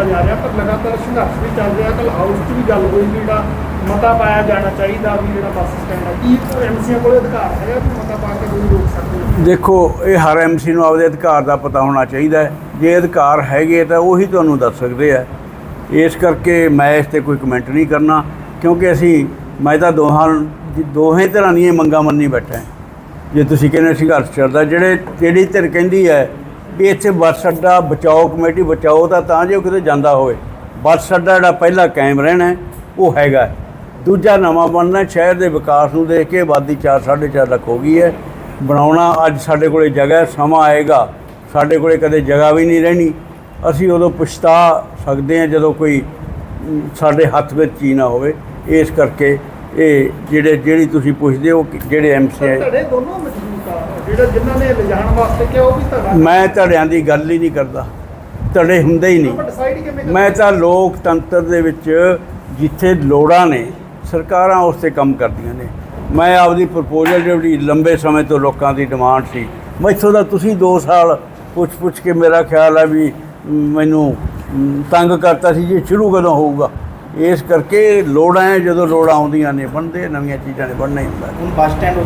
ਕੀਤਾ ਜਾ ਰਿਹਾ, ਪਰ ਲਗਾਤਾਰ ਸੰਘਰਸ਼ ਵੀ ਚੱਲ ਰਿਹਾ। ਕੱਲ ਹਾਊਸ 'ਚ ਵੀ ਗੱਲ ਹੋਈ ਵੀ ਜਿਹੜਾ ਮਤਾ ਪਾਇਆ ਜਾਣਾ ਚਾਹੀਦਾ ਵੀ ਜਿਹੜਾ ਬੱਸ ਸਟੈਂਡ ਹੈ ਕੀ ਐਮਸੀਆਂ ਕੋਲ ਅਧਿਕਾਰ ਹੈਗਾ ਕਿ ਮਤਾ ਪਾ ਕੇ ਕੋਈ ਰੋਕ ਸਕਦੇ ਦੇਖੋ, ਇਹ ਹਰ ਐਮਸੀ ਨੂੰ ਆਪਦੇ ਅਧਿਕਾਰ ਦਾ ਪਤਾ ਹੋਣਾ ਚਾਹੀਦਾ ਹੈ। ਜੇ ਅਧਿਕਾਰ ਹੈਗੇ ਤਾਂ ਉਹੀ ਤੁਹਾਨੂੰ ਦੱਸ ਸਕਦੇ ਆ। ਇਸ ਕਰਕੇ ਮੈਂ ਇਸ ਤੇ ਕੋਈ ਕਮੈਂਟ ਨਹੀਂ ਕਰਨਾ, ਕਿਉਂਕਿ ਅਸੀਂ, ਮੈਂ ਤਾਂ ਦੋਹਾਂ ਦੋਹੇ ਤਰ੍ਹਾਂ ਦੀਆਂ ਮੰਗਾਂ ਮੰਨੀ ਬੈਠਾ ਜੇ ਤੁਸੀਂ ਕਹਿੰਦੇ ਸੰਘਰਸ਼ ਚੱਲਦਾ, ਜਿਹੜੇ, ਜਿਹੜੀ ਧਿਰ ਕਹਿੰਦੀ ਹੈ ਵੀ ਇੱਥੇ ਬੱਸ ਅੱਡਾ ਬਚਾਓ, ਕਮੇਟੀ ਬਚਾਓ ਤਾਂ ਤਾਂ ਜੇ ਉਹ ਕਿਤੇ ਜਾਂਦਾ ਹੋਵੇ। ਬੱਸ ਅੱਡਾ ਜਿਹੜਾ ਪਹਿਲਾ ਕਾਇਮ ਰਹਿਣਾ ਉਹ ਹੈਗਾ ਦੂਜਾ ਨਵਾਂ ਬਣਨਾ ਸ਼ਹਿਰ ਦੇ ਵਿਕਾਸ ਨੂੰ ਦੇਖ ਕੇ ਆਬਾਦੀ 4 4.5 ਲੱਖ ਹੋ ਗਈ ਹੈ। ਬਣਾਉਣਾ ਅੱਜ ਸਾਡੇ ਕੋਲੇ ਜਗ੍ਹਾ ਸਮਾਂ ਆਏਗਾ। ਸਾਡੇ ਕੋਲੇ ਕਦੇ ਜਗ੍ਹਾ ਵੀ ਨਹੀਂ ਰਹਿਣੀ। ਅਸੀਂ ਉਦੋਂ ਪਛਤਾ ਸਕਦੇ ਹਾਂ ਜਦੋਂ ਕੋਈ ਸਾਡੇ ਹੱਥ ਵਿੱਚ ਚੀਜ਼ ਨਾ ਹੋਵੇ। ਇਸ ਕਰਕੇ ਇਹ ਜਿਹੜੇ ਜਿਹੜੀ ਤੁਸੀਂ ਪੁੱਛਦੇ ਹੋ, ਕਿ ਜਿਹੜੇ ਐਮਸੀ ਹੈ ਧੜੇ ਦੋਨੋਂ ਮਜ਼ਬੂਤ ਆ ਜਿਹੜਾ ਜਿਨ੍ਹਾਂ ਨੇ ਲਿਜਾਣ ਵਾਸਤੇ ਕਿਹਾ ਉਹ ਵੀ ਧੜਾ ਮੈਂ ਧੜਿਆਂ ਦੀ ਗੱਲ ਹੀ ਨਹੀਂ ਕਰਦਾ। ਧੜੇ ਹੁੰਦੇ ਹੀ ਨਹੀਂ? ਮੈਂ ਤਾਂ ਲੋਕਤੰਤਰ ਦੇ ਵਿੱਚ ਜਿੱਥੇ ਲੋੜਾਂ ਨੇ ਸਰਕਾਰਾਂ ਉਸ ਤੇ ਕੰਮ ਕਰਦੀਆਂ ਨੇ। ਮੈਂ ਆਪਦੀ ਪ੍ਰਪੋਜ਼ਲ ਜਿਹੜੀ ਲੰਬੇ ਸਮੇਂ ਤੋਂ ਲੋਕਾਂ ਦੀ ਡਿਮਾਂਡ ਸੀ। ਮੈਥੋਂ ਦਾ ਤੁਸੀਂ 2 ਸਾਲ ਪੁੱਛ ਪੁੱਛ ਕੇ ਮੇਰਾ ਖਿਆਲ ਹੈ ਵੀ ਮ, ਮੈਨੂੰ ਮ, ਤੰਗ ਕਰਤਾ ਸੀ ਜੀ ਸ਼ੁਰੂ ਕਦੋਂ ਹੋਊਗਾ। ਇਸ ਕਰਕੇ ਲੋੜਾਂ ਜਦੋਂ ਲੋੜਾਂ ਆਉਂਦੀਆਂ ਨੇ ਬਣਦੇ ਨਵੀਆਂ ਚੀਜ਼ਾਂ ਨੇ ਬਣਨਾ ਹੀ ਹੁੰਦਾ। ਹੁਣ ਬੱਸ ਸਟੈਂਡ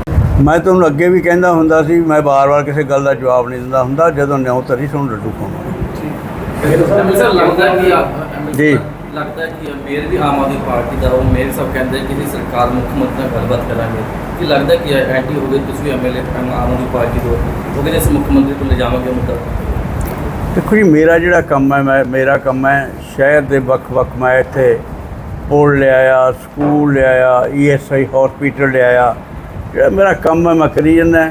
ਮੈਂ ਤੁਹਾਨੂੰ ਅੱਗੇ ਵੀ ਕਹਿੰਦਾ ਹੁੰਦਾ ਸੀ ਮੈਂ ਬਾਰ-ਬਾਰ ਕਿਸੇ ਗੱਲ ਦਾ ਜਵਾਬ ਨਹੀਂ ਦਿੰਦਾ ਹੁੰਦਾ ਜਦੋਂ ਨਿਉ ਤਰੀ ਸੁਣ ਲੱਡੂ ਪਾਉਂਦਾ ਜੀ। ਲੱਗਦਾ ਕਿ ਮੇਰ ਵੀ ਆਮ ਆਦਮੀ ਪਾਰਟੀ ਦਾ ਉਹ ਮੇਰ ਸਭ ਕਹਿੰਦੇ ਕਿ ਸਰਕਾਰ ਮੁੱਖ ਮੰਤਰੀ ਨਾਲ ਗੱਲਬਾਤ ਕਰਾਂਗੇ। ਕਿ ਲੱਗਦਾ ਕਿ ਐਂਟੀ ਹੋ ਗਏ ਤੁਸੀਂ ਐਮਐਲਏ ਆਮ ਆਦਮੀ ਪਾਰਟੀ ਤੋਂ। ਉਹ ਕਹਿੰਦੇ ਅਸੀਂ ਮੁੱਖ ਮੰਤਰੀ ਕੋਲ ਲੈ ਜਾਵਾਂਗੇ ਉਹ ਮੁੱਦਾ। ਦੇਖੋ ਜੀ ਮੇਰਾ ਜਿਹੜਾ ਕੰਮ ਹੈ ਮੈਂ ਮੇਰਾ ਕੰਮ ਹੈ ਸ਼ਹਿਰ ਦੇ ਵੱਖ-ਵੱਖ ਮੈਂ ਇੱਥੇ ਪੁਲ ਲਿਆਇਆ ਸਕੂਲ ਲਿਆਇਆ ਈਐਸਆਈ ਹਸਪੀਟਲ ਲਿਆਇਆ। ਜਿਹੜਾ ਮੇਰਾ ਕੰਮ ਹੈ ਮੈਂ ਕਰੀ ਜਾਂਦਾ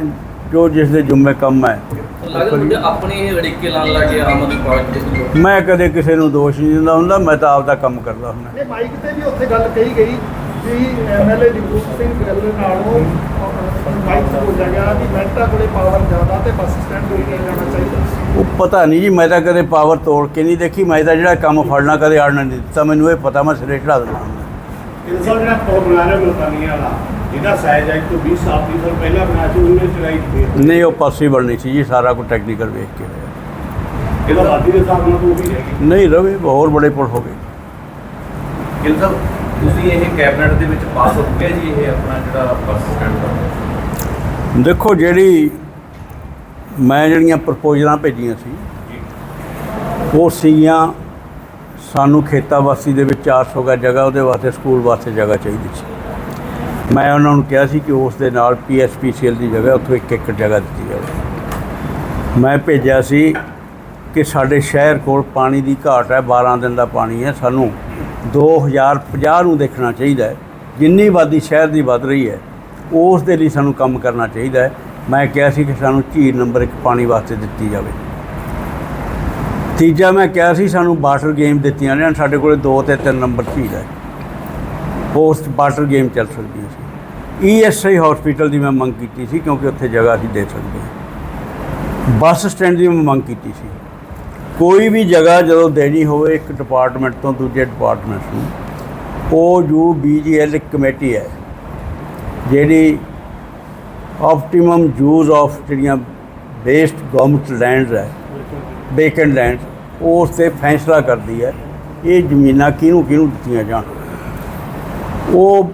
ਜੋ ਜਿਸ ਦੇ ਜੁੰਮੇ ਕੰਮ ਹੈ। ਲੱਗਦਾ ਮੁੰਡੇ ਆਪਣੇ ਹੀ ਅੜਿੱਕੇ ਲਾਉਣ ਲੱਗੇ ਆਮ ਆਦਮੀ ਪਾਰਟੀ ਦੇ ਲੋਕ ਮੈਂ ਕਦੇ ਕਿਸੇ ਨੂੰ ਦੋਸ਼ ਨਹੀਂ ਦਿੰਦਾ ਹੁੰਦਾ ਮੈਂ ਤਾਂ ਆਪਦਾ ਕੰਮ ਕਰਦਾ ਹੁੰਦਾ। ਨੇ ਮਾਈਕ ਤੇ ਵੀ ਉੱਥੇ ਗੱਲ ਕਹੀ ਗਈ ਵੀ ਐਮਐਲਏ ਜਗਰੂਪ ਸਿੰਘ ਗਿੱਲ ਨਾਲੋਂ ਮਾਈਕ ਤੇ ਬੋਲਿਆ ਗਿਆ ਕਿ ਮਹਿਤਾ ਕੋਲੇ ਪਾਵਰ ਜ਼ਿਆਦਾ ਤੇ ਬੱਸ ਸਟੈਂਡ ਤੋਂ ਹੀ ਜਾਣਾ ਚਾਹੀਦਾ। ਉਹ ਪਤਾ ਨਹੀਂ ਜੀ ਮੈਂ ਤਾਂ ਕਦੇ ਪਾਵਰ ਤੋੜ ਕੇ ਨਹੀਂ ਦੇਖੀ ਮੈਂ ਤਾਂ ਜਿਹੜਾ ਕੰਮ ਫੜਨਾ ਕਦੇ ਆੜਨਾ ਨਹੀਂ ਦਿੱਤਾ। ਮੈਨੂੰ ਇਹ ਪਤਾ ਮੈਂ ਸਿਰੇ ਚੜਾ ਦਿੰਦਾ ਹੁੰਦਾ। ਇਹ ਜਿਹੜਾ ਬਣਾ ਰਹੇ ਮੁਲਤਾਨੀਆਂ ਵਾਲਾ ਇਹਦਾ ਸਾਈਜ਼ ਅੱਜ ਤੋਂ 20 ਸਾਲ 30 ਸਾਲ ਪਹਿਲਾਂ ਬਣਾ ਸੀ ਉਹਨੇ ਚੜਾਈ ਕੀਤੀ ਨਹੀਂ ਉਹ ਪੋਸੀਬਲ ਨਹੀਂ ਸੀ ਜੀ ਸਾਰਾ ਕੁਝ ਟੈਕਨੀਕਲ ਵੇਖ ਕੇ ਹੋਇਆ। ਇਹਦਾ ਆਬਾਦੀ ਦੇ ਹਿਸਾਬ ਨਾਲ ਤਾਂ ਉਹ ਵੀ ਰਹੇਗੀ ਨਹੀਂ ਰਵੇ ਹੋਰ ਬੜੇ ਪੁਲ ਹੋ ਗਏ। ਗਿੱਲ ਸਾਹਿਬ ਤੁਸੀਂ ਇਹ ਕੈਬਨਿਟ ਦੇ ਵਿੱਚ ਪਾਸ ਹੋ ਗਿਆ ਜੀ ਇਹ ਆਪਣਾ ਜਿਹੜਾ ਬੱਸ ਸਟੈਂਡ ਦਾ? ਦੇਖੋ ਜਿਹੜੀ ਮੈਂ ਜਿਹੜੀਆਂ ਪ੍ਰਪੋਜ਼ਲਾਂ ਭੇਜੀਆਂ ਸੀ ਉਹ ਸੀਗੀਆਂ ਸਾਨੂੰ ਖੇਤਾਵਾਸੀ ਦੇ ਵਿੱਚ 400 ਗਾ ਜਗ੍ਹਾ ਉਹਦੇ ਵਾਸਤੇ ਸਕੂਲ ਵਾਸਤੇ ਜਗ੍ਹਾ ਚਾਹੀਦੀ ਸੀ। ਮੈਂ ਉਹਨਾਂ ਨੂੰ ਕਿਹਾ ਸੀ ਕਿ ਉਸ ਦੇ ਨਾਲ ਪੀਐਸਪੀਸੀਐਲ ਦੀ ਜਗ੍ਹਾ, ਉੱਥੋਂ ਇੱਕ ਇੱਕ ਜਗ੍ਹਾ ਦਿੱਤੀ ਜਾਵੇ। ਮੈਂ ਭੇਜਿਆ ਸੀ ਕਿ ਸਾਡੇ ਸ਼ਹਿਰ ਕੋਲ ਪਾਣੀ ਦੀ ਘਾਟ ਹੈ 12 ਦਿਨ ਦਾ ਪਾਣੀ ਹੈ। ਸਾਨੂੰ 2050 ਨੂੰ ਦੇਖਣਾ ਚਾਹੀਦਾ ਹੈ। ਜਿੰਨੀ ਆਬਾਦੀ ਸ਼ਹਿਰ ਦੀ ਵੱਧ ਰਹੀ ਹੈ, ਉਸ ਦੇ ਲਈ ਸਾਨੂੰ ਕੰਮ ਕਰਨਾ ਚਾਹੀਦਾ ਹੈ। ਮੈਂ ਕਿਹਾ ਸੀ ਕਿ ਸਾਨੂੰ ਝੀਲ ਨੰਬਰ 1 ਪਾਣੀ ਵਾਸਤੇ ਦਿੱਤੀ ਜਾਵੇ। ਤੀਜਾ ਮੈਂ ਕਿਹਾ ਸੀ, ਸਾਨੂੰ ਵਾਟਰ ਗੇਮ ਦਿੱਤੀਆਂ ਨੇ ਸਾਡੇ ਕੋਲੇ 2 ਤੇ 3 ਨੰਬਰ ਝੀਲ ਹੈ। ਪੋਸਟ ਵਾਟਰ ਗੇਮ ਚੱਲ ਸਕਦੀ ਸੀ। ਈਐਸਆਈ ਹਸਪੀਟਲ ਦੀ ਮੈਂ ਮੰਗ ਕੀਤੀ ਸੀ ਕਿਉਂਕਿ ਉੱਥੇ ਜਗ੍ਹਾ ਅਸੀਂ ਦੇ ਸਕਦੇ ਬੱਸ ਸਟੈਂਡ ਦੀ ਮੈਂ ਮੰਗ ਕੀਤੀ ਸੀ। ਕੋਈ ਵੀ ਜਗ੍ਹਾ ਜਦੋਂ ਦੇਣੀ ਹੋਵੇ, ਇੱਕ ਡਿਪਾਰਟਮੈਂਟ ਤੋਂ ਦੂਜੇ ਡਿਪਾਰਟਮੈਂਟ ਨੂੰ, ਉਹ ਜੋ ਬੀਜੀਐਲ ਕਮੇਟੀ ਹੈ, ਜਿਹੜੀ ਆਪਟੀਮਮ ਯੂਜ਼ ਆਫ ਜਿਹੜੀਆਂ ਵੇਸਟ ਗਵਰਨਮੈਂਟ ਲੈਂਡਸ ਹੈ ਵੇਕੈਂਟ ਲੈਂਡ ਉਸ ਤੇ ਫੈਸਲਾ ਕਰਦੀ ਹੈ, ਇਹ ਜ਼ਮੀਨਾਂ ਕਿਹਨੂੰ ਕਿਹਨੂੰ ਦਿੱਤੀਆਂ ਜਾਣ। ਉਹ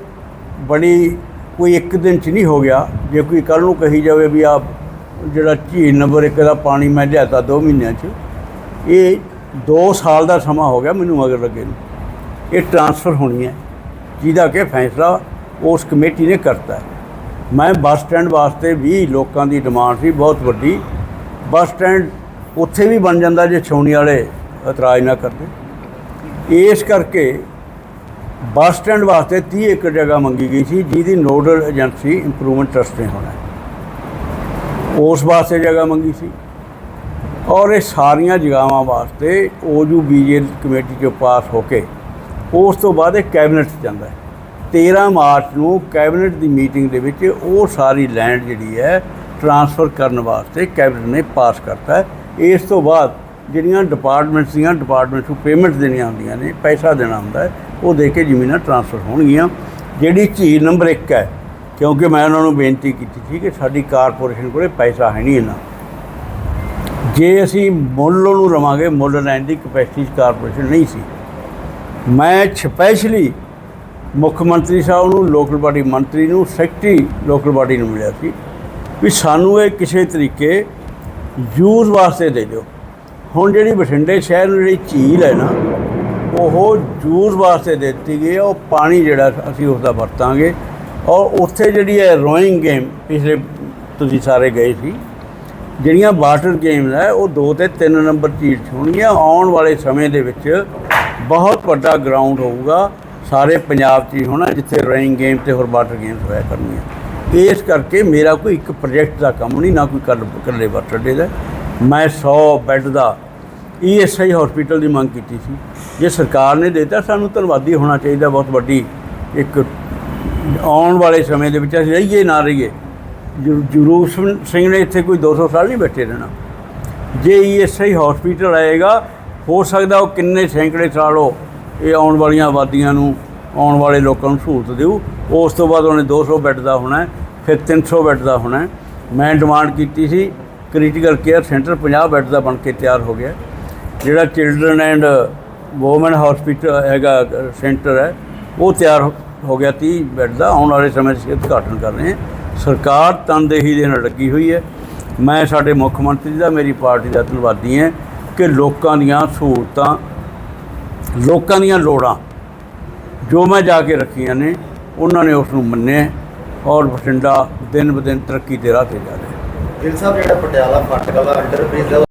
ਬੜੀ ਕੋਈ ਇੱਕ ਦਿਨ ਚ ਨਹੀਂ ਹੋ ਗਿਆ। ਜੇ ਕੋਈ ਕੱਲ ਨੂੰ ਕਹੀ ਜਾਵੇ ਵੀ ਆਪ ਜਿਹੜਾ ਝੀਲ ਨੰਬਰ ਇੱਕ ਦਾ ਪਾਣੀ ਮੈਂ ਲਿਆਤਾ 2 ਮਹੀਨਿਆਂ ਚ, ਇਹ 2 ਸਾਲ ਦਾ ਸਮਾਂ ਹੋ ਗਿਆ ਮੈਨੂੰ ਅਗਰ ਲੱਗੇ ਨੂੰ। ਇਹ ਟਰਾਂਸਫਰ ਹੋਣੀ ਹੈ। ਜਿਹਦਾ ਕਿ ਫੈਸਲਾ ਉਸ ਕਮੇਟੀ ਨੇ ਕਰਤਾ ਮੈਂ ਬੱਸ ਸਟੈਂਡ ਵਾਸਤੇ ਵੀ ਲੋਕਾਂ ਦੀ ਡਿਮਾਂਡ ਸੀ, ਬਹੁਤ ਵੱਡੀ। ਬੱਸ ਸਟੈਂਡ ਉੱਥੇ ਵੀ ਬਣ ਜਾਂਦਾ ਜੇ ਛਾਉਣੀ ਵਾਲੇ ਇਤਰਾਜ਼ ਨਾ ਕਰਦੇ। ਇਸ ਕਰਕੇ ਬੱਸ ਸਟੈਂਡ ਵਾਸਤੇ 30 ਏਕੜ ਜਗ੍ਹਾ ਮੰਗੀ ਗਈ ਸੀ, ਜਿਹਦੀ ਨੋਡਲ ਏਜੰਸੀ ਇੰਪਰੂਵਮੈਂਟ ਟਰਸਟ ਨੇ ਹੋਣਾ। ਉਸ ਵਾਸਤੇ ਜਗ੍ਹਾ ਮੰਗੀ ਸੀ। ਔਰ ਇਹ ਸਾਰੀਆਂ ਜਗ੍ਹਾਵਾਂ ਵਾਸਤੇ ਓਜੂ ਬੀਜੇਲ ਕਮੇਟੀ ਚੋਂ ਪਾਸ ਹੋ ਕੇ ਉਸ ਤੋਂ ਬਾਅਦ ਇਹ ਕੈਬਨਿਟ 'ਚ ਜਾਂਦਾ ਹੈ। 13 ਮਾਰਚ ਨੂੰ ਕੈਬਨਿਟ ਦੀ ਮੀਟਿੰਗ ਦੇ ਵਿੱਚ ਉਹ ਸਾਰੀ ਲੈਂਡ ਜਿਹੜੀ ਹੈ ਟਰਾਂਸਫਰ ਕਰਨ ਵਾਸਤੇ ਕੈਬਨਿਟ ਨੇ ਪਾਸ ਕਰਤਾ ਇਸ ਤੋਂ ਬਾਅਦ ਜਿਹੜੀਆਂ ਡਿਪਾਰਟਮੈਂਟਸ ਦੀਆਂ ਡਿਪਾਰਟਮੈਂਟ ਨੂੰ ਪੇਮੈਂਟ ਦੇਣੀਆਂ ਹੁੰਦੀਆਂ ਨੇ, ਪੈਸਾ ਦੇਣਾ ਹੁੰਦਾ ਹੈ ਉਹ ਦੇ ਕੇ ਜ਼ਮੀਨਾਂ ਟਰਾਂਸਫਰ ਹੋਣਗੀਆਂ। ਜਿਹੜੀ ਝੀਲ ਨੰਬਰ 1 ਹੈ, ਕਿਉਂਕਿ ਮੈਂ ਉਹਨਾਂ ਨੂੰ ਬੇਨਤੀ ਕੀਤੀ ਸੀ ਕਿ ਸਾਡੀ ਕਾਰਪੋਰੇਸ਼ਨ ਕੋਲੇ ਪੈਸਾ ਹੈ ਨਹੀਂ ਇਹਨਾਂ ਜੇ ਅਸੀਂ ਮੁੱਲ ਨੂੰ ਰਵਾਂਗੇ, ਮੁੱਲ ਲੈਣ ਦੀ ਕਪੈਸਿਟੀ ਕਾਰਪੋਰੇਸ਼ਨ ਨਹੀਂ ਸੀ। ਮੈਂ ਸਪੈਸ਼ਲੀ ਮੁੱਖ ਮੰਤਰੀ ਸਾਹਿਬ ਨੂੰ, ਲੋਕਲ ਬਾਡੀ ਮੰਤਰੀ ਨੂੰ, ਸੈਕਟਰੀ ਲੋਕਲ ਬਾਡੀ ਨੂੰ ਮਿਲਿਆ ਸੀ ਵੀ ਸਾਨੂੰ ਇਹ ਕਿਸੇ ਤਰੀਕੇ ਯੂਜ਼ ਵਾਸਤੇ ਦੇ ਦਿਓ। ਹੁਣ ਜਿਹੜੀ ਬਠਿੰਡੇ ਸ਼ਹਿਰ ਨੂੰ ਜਿਹੜੀ ਝੀਲ ਹੈ ਨਾ ਉਹ ਜੂਸ ਵਾਸਤੇ ਦਿੱਤੀ ਗਈ ਉਹ ਪਾਣੀ ਜਿਹੜਾ ਅਸੀਂ ਉਸ ਦਾ ਵਰਤਾਂਗੇ। ਔਰ ਉੱਥੇ ਜਿਹੜੀ ਹੈ ਰੋਇੰਗ ਗੇਮ, ਪਿਛਲੇ ਤੁਸੀਂ ਸਾਰੇ ਗਏ ਸੀ, ਜਿਹੜੀਆਂ ਵਾਟਰ ਗੇਮਸ ਹੈ, ਉਹ 2 ਤੇ 3 ਨੰਬਰ ਝੀਲ 'ਚ ਹੋਣਗੀਆਂ। ਆਉਣ ਵਾਲੇ ਸਮੇਂ ਦੇ ਵਿੱਚ ਬਹੁਤ ਵੱਡਾ ਗਰਾਊਂਡ ਹੋਊਗਾ, ਸਾਰੇ ਪੰਜਾਬ 'ਚ ਹੀ ਹੋਣਾ, ਜਿੱਥੇ ਰੋਇੰਗ ਗੇਮ ਤੇ ਹੋਰ ਵਾਟਰ ਗੇਮਸ ਹੋਇਆ ਕਰਨੀਆਂ ਇਸ ਕਰਕੇ ਮੇਰਾ ਕੋਈ ਇੱਕ ਪ੍ਰੋਜੈਕਟ ਦਾ ਕੰਮ ਨਹੀਂ, ਨਾ ਕੋਈ ਕੱਲ ਇਕੱਲੇ ਵਾਟਰ ਡੇ ਦਾ। ਮੈਂ 100 ਬੈੱਡ ਦਾ ਈਐਸਆਈ ਹਸਪੀਟਲ ਦੀ ਮੰਗ ਕੀਤੀ ਸੀ। ਜੇ ਸਰਕਾਰ ਨੇ ਦਿੱਤਾ ਸਾਨੂੰ ਧੰਨਵਾਦੀ ਹੋਣਾ ਚਾਹੀਦਾ ਬਹੁਤ ਵੱਡੀ। ਇੱਕ ਆਉਣ ਵਾਲੇ ਸਮੇਂ ਦੇ ਵਿੱਚ ਅਸੀਂ ਰਹੀਏ ਨਾ ਰਹੀਏ। ਜਰੂ- ਸਿੰਘ- ਨੇ ਇੱਥੇ ਕੋਈ 200 ਸਾਲ ਨਹੀਂ ਬੈਠੇ ਰਹਿਣਾ। ਜੇ ਈਐਸਆਈ ਹਸਪੀਟਲ ਆਏਗਾ ਹੋ ਸਕਦਾ ਉਹ ਕਿੰਨੇ ਸੈਂਕੜੇ ਸਾਲ ਉਹ ਇਹ ਆਉਣ ਵਾਲੀਆਂ ਆਬਾਦੀਆਂ ਨੂੰ ਆਉਣ ਵਾਲੇ ਲੋਕਾਂ ਨੂੰ ਸਹੂਲਤ ਦੇਊ। ਉਸ ਤੋਂ ਬਾਅਦ ਉਹਨੇ 200 ਬੈੱਡ ਦਾ ਹੋਣਾ ਹੈ, ਫਿਰ 300 ਬੈੱਡ ਦਾ ਹੋਣਾ। ਮੈਂ ਡਿਮਾਂਡ ਕੀਤੀ ਸੀ ਕ੍ਰਿਟੀਕਲ ਕੇਅਰ ਸੈਂਟਰ 50 ਬੈੱਡ ਦਾ ਬਣ ਕੇ ਤਿਆਰ ਹੋ ਗਿਆ ਜਿਹੜਾ ਚਿਲਡਰਨ ਐਂਡ ਵੂਮਨ ਹਸਪੀਟਲ ਹੈਗਾ, ਸੈਂਟਰ ਹੈ, ਉਹ ਤਿਆਰ ਹੋ- ਹੋ ਗਿਆ 30 ਬੈੱਡ ਦਾ, ਆਉਣ ਵਾਲੇ ਸਮੇਂ 'ਚ ਅਸੀਂ ਉਦਘਾਟਨ ਕਰ ਰਹੇ ਹਾਂ। ਸਰਕਾਰ ਤਨਦੇਹੀ ਦੇ ਨਾਲ ਲੱਗੀ ਹੋਈ ਹੈ। ਮੈਂ ਸਾਡੇ ਮੁੱਖ ਮੰਤਰੀ ਦਾ, ਮੇਰੀ ਪਾਰਟੀ ਦਾ ਧੰਨਵਾਦੀ ਹਾਂ ਕਿ ਲੋਕਾਂ ਦੀਆਂ ਸਹੂਲਤਾਂ, ਲੋਕਾਂ ਦੀਆਂ ਲੋੜਾਂ ਜੋ ਮੈਂ ਜਾ ਕੇ ਰੱਖੀਆਂ ਨੇ, ਉਹਨਾਂ ਨੇ ਉਸ ਨੂੰ ਮੰਨਿਆ ਔਰ ਬਠਿੰਡਾ ਦਿਨ ਬ ਦਿਨ ਤਰੱਕੀ ਦੇ ਰਾਹ ਤੇ ਜਾ ਰਿਹਾ। ਗਿੱਲ ਸਾਹਿਬ, ਜਿਹੜਾ ਪਟਿਆਲਾ ਫਾਟਕ ਵਾਲਾ ਅੰਡਰਬ੍ਰਿਜ